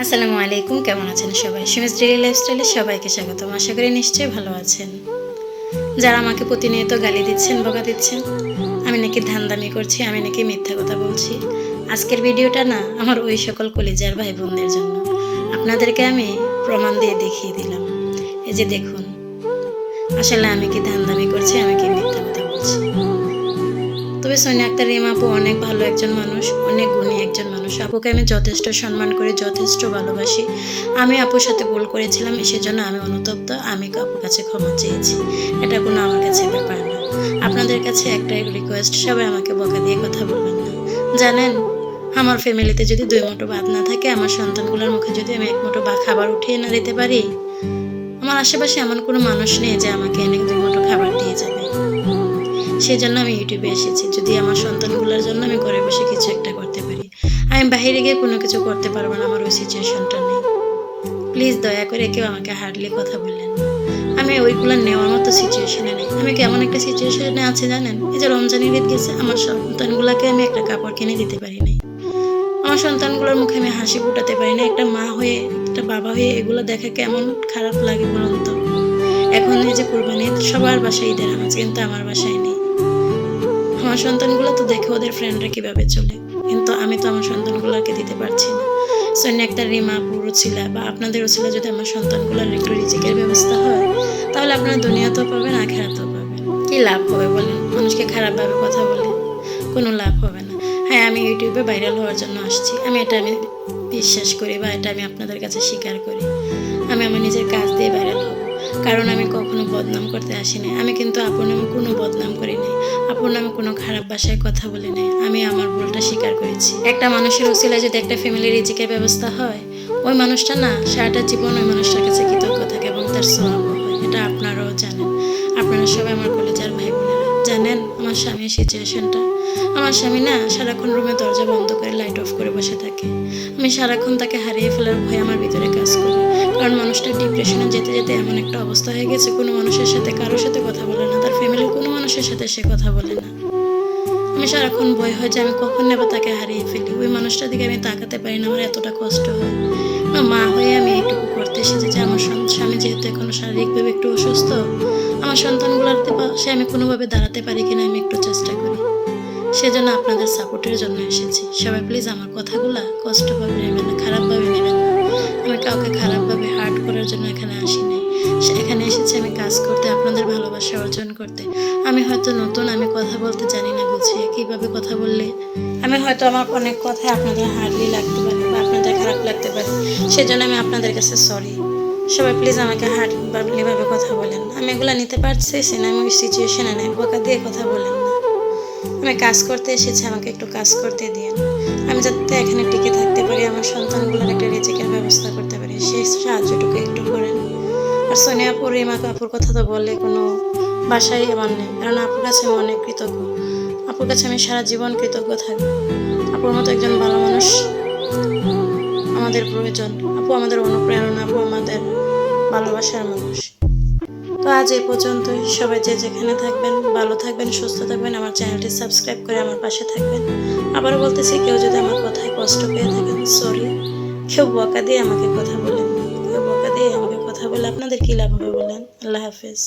আসসালামু আলাইকুম, কেমন আছেন সবাই? সুমিস ডেলি লাইফস্টাইলে সবাইকে স্বাগতম। আশা করি নিশ্চয়ই ভালো আছেন। যারা আমাকে প্রতিনিয়ত গালি দিচ্ছেন, বকা দিচ্ছেন, আমি নাকি ধান্দামি করছি, আমি নাকি মিথ্যা কথা বলছি। আজকের ভিডিওটা না, আমার ওই সকল কলিজার ভাই বোনদের জন্য। আপনাদেরকে আমি প্রমাণ দিয়ে দেখিয়ে দিলাম। এই যে দেখুন, আসলে আমি কি ধান্দামি করছি, আমি কি মিথ্যা কথা বলছি? তবে সোনিয়া আক্তার, রিমা আপু অনেক ভালো একজন মানুষ, অনেক গুণী একজন মানুষ আপুকে আমি যথেষ্ট সম্মান করি, যথেষ্ট ভালোবাসি। আমি আপুর সাথে ভুল করেছিলাম, সেজন্য আমি অনুতপ্ত, আমি আপুর কাছে ক্ষমা চেয়েছি। এটা কোনো আমার কাছে ব্যাপার না। আপনাদের কাছে একটাই রিকোয়েস্ট সবাই আমাকে বকা দিয়ে কথা বলবেন না। জানেন, আমার ফ্যামিলিতে যদি দুই মুঠো ভাত না থাকে, আমার সন্তানগুলোর মুখে যদি আমি এক মুঠো বা খাবার উঠিয়ে না দিতে পারি, আমার আশেপাশে এমন কোনো মানুষ নেই যে আমাকে এনে দুই মুঠো খাবার দিয়ে যাবে। সেই জন্য আমি ইউটিউবে এসেছি। যদি আমার সন্তানগুলোর জন্য আমি ঘরে বসে কিছু একটা আমি বাইরে গিয়ে কোনো কিছু করতে পারব না, আমার ওই সিচুয়েশনটা নেই। প্লিজ দয়া করে কেউ আমাকে হার্ডলি কথা বললেন আমি ওইগুলো নেওয়ার মতো সিচুয়েশনে নেই। আমি কেমন একটা সিচুয়েশনে আছে জানেন? এই যে রমজানের ঈদ গেছে, আমার সন্তানগুলোকে আমি একটা কাপড় কিনে দিতে পারি নাই। আমার সন্তানগুলোর মুখে আমি হাসি ফুটাতে পারি না একটা মা হয়ে, একটা বাবা হয়ে এগুলো দেখে কেমন খারাপ লাগে বলুন তো? এখন এই যে কোরবানি সবার বাসায় ঈদের আনাজ কিন্তু আমার বাসায় নেই। আমার সন্তানগুলো তো দেখে ওদের ফ্রেন্ডরা কীভাবে চলে? কিন্তু আমি তো আমার সন্তানগুলোকে দিতে পারছি না। সৈন্য একটা রিমা পুরো ছিল বা আপনাদেরও ছিল যদি আমার সন্তানগুলোর একটু রিজিকের ব্যবস্থা হয়, তাহলে আপনারা দুনিয়াতেও পাবেন, আখেরাতেও পাবেন। কী লাভ হবে বলেন? মানুষকে খারাপভাবে কথা বলে কোনো লাভ হবে না। হ্যাঁ আমি ইউটিউবে ভাইরাল হওয়ার জন্য আসছি। আমি এটা আমি বিশ্বাস করি বা এটা আমি আপনাদের কাছে স্বীকার করি। আমি আমার নিজের কাজ দিয়ে ভাইরাল কারণ আমি কখনো বদনাম করতে আসিনি। আমি কিন্তু আপন নামে কোনো বদনাম করি নাই। আপন নামে কোনো খারাপ ভাষায় কথা বলি নাই। আমি আমার ভুলটা স্বীকার করেছি। একটা মানুষের উচিলায় যদি একটা ফ্যামিলির রিজিকের ব্যবস্থা হয়, ওই মানুষটা না সারাটা জীবন ওই মানুষটার কাছে কৃতজ্ঞ থাকে এবং তার স্বভাব এটা আপনারাও জানেন। আপনারা সবাই আমার কলেজার ভাই বোনেরা। জানেন? আমার স্বামীর সিচুয়েশনটা আমার স্বামী না সারাক্ষণ রুমে দরজা বন্ধ করে লাইট অফ করে বসে থাকে। আমি সারাক্ষণ তাকে হারিয়ে ফেলার ভয় আমার ভিতরে কাজ করি। কারণ মানুষটা ডিপ্রেশনে যেতে যেতে এমন একটা অবস্থা হয়ে গেছে, কোনো মানুষের সাথে কারোর সাথে কথা বলে না, তার ফ্যামিলির কোনো মানুষের সাথে সে কথা বলে না। আমি সারাক্ষণ ভয় হয় যে আমি কখন নেব তাকে হারিয়ে ফেলি। ওই মানুষটার দিকে আমি তাকাতে পারি না, আমার এতটা কষ্ট হয়। মা হয়ে আমি এইটুকু করতে এসেছি যে আমার স্বামী যেহেতু এখনও শারীরিকভাবে একটু অসুস্থ আমার সন্তানগুলোর পাশে আমি কোনোভাবে দাঁড়াতে পারি কিনা আমি একটু চেষ্টা করি। সেজন্য আপনাদের সাপোর্টের জন্য এসেছি। সবাই প্লিজ আমার কথাগুলা কষ্টভাবে নেবেন না, খারাপভাবে নেবেন না। আমি কাউকে খারাপভাবে হার্ট করার জন্য এখানে আসি নাই সে- এখানে এসেছি আমি কাজ করতে, আপনাদের ভালোবাসা অর্জন করতে। আমি হয়তো নতুন, আমি কথা বলতে জানি না বুঝিয়ে কীভাবে কথা বললে। আমি হয়তো আমার অনেক কথাই আপনাদের হার্ডলি লাগতে পারে বা আপনাদের খারাপ লাগতে পারে। সেজন্য আমি আপনাদের কাছে সরি সবাই প্লিজ আমাকে হার্ডলিভাবে কথা বলেন আমি এগুলো নিতে পারছি না, আমি ওই সিচুয়েশনে নাই। বোকা দিয়ে কথা বলেন না। আমি কাজ করতে এসেছি, আমাকে একটু কাজ করতে দিন আমি যাতে এখানে টিকে থাকতে পারি, আমার সন্তানগুলোর একটা রেজেকের ব্যবস্থা করতে পারি। সেই সাহায্যটুকু একটু করেন। আর সোনিয়া আপুর রিমা আপুর কথা তো বলে, কোনো বাসাই আমার নেই। কারণ আপুর কাছে আমি অনেক কৃতজ্ঞ। আপুর কাছে আমি সারা জীবন কৃতজ্ঞ থাকব আপুর মতো একজন ভালো মানুষ আমাদের প্রয়োজন। আপু আমাদের অনুপ্রেরণা, আপু আমাদের ভালোবাসার মানুষ। তো আজ এই পর্যন্তই। সবাই যে যেখানে থাকবেন, ভালো থাকবেন, সুস্থ থাকবেন, আমার চ্যানেলটি সাবস্ক্রাইব করে আমার পাশে থাকবেন। আবারও বলতেছি, কেউ যদি আমার কথায় কষ্ট পেয়ে থাকেন সরি কেউ বকা দিয়ে আমাকে কথা বলেন কেউ বকা দিয়ে আমাকে কথা বলে আপনাদের কী লাভ হবে বলেন? আল্লাহ হাফেজ।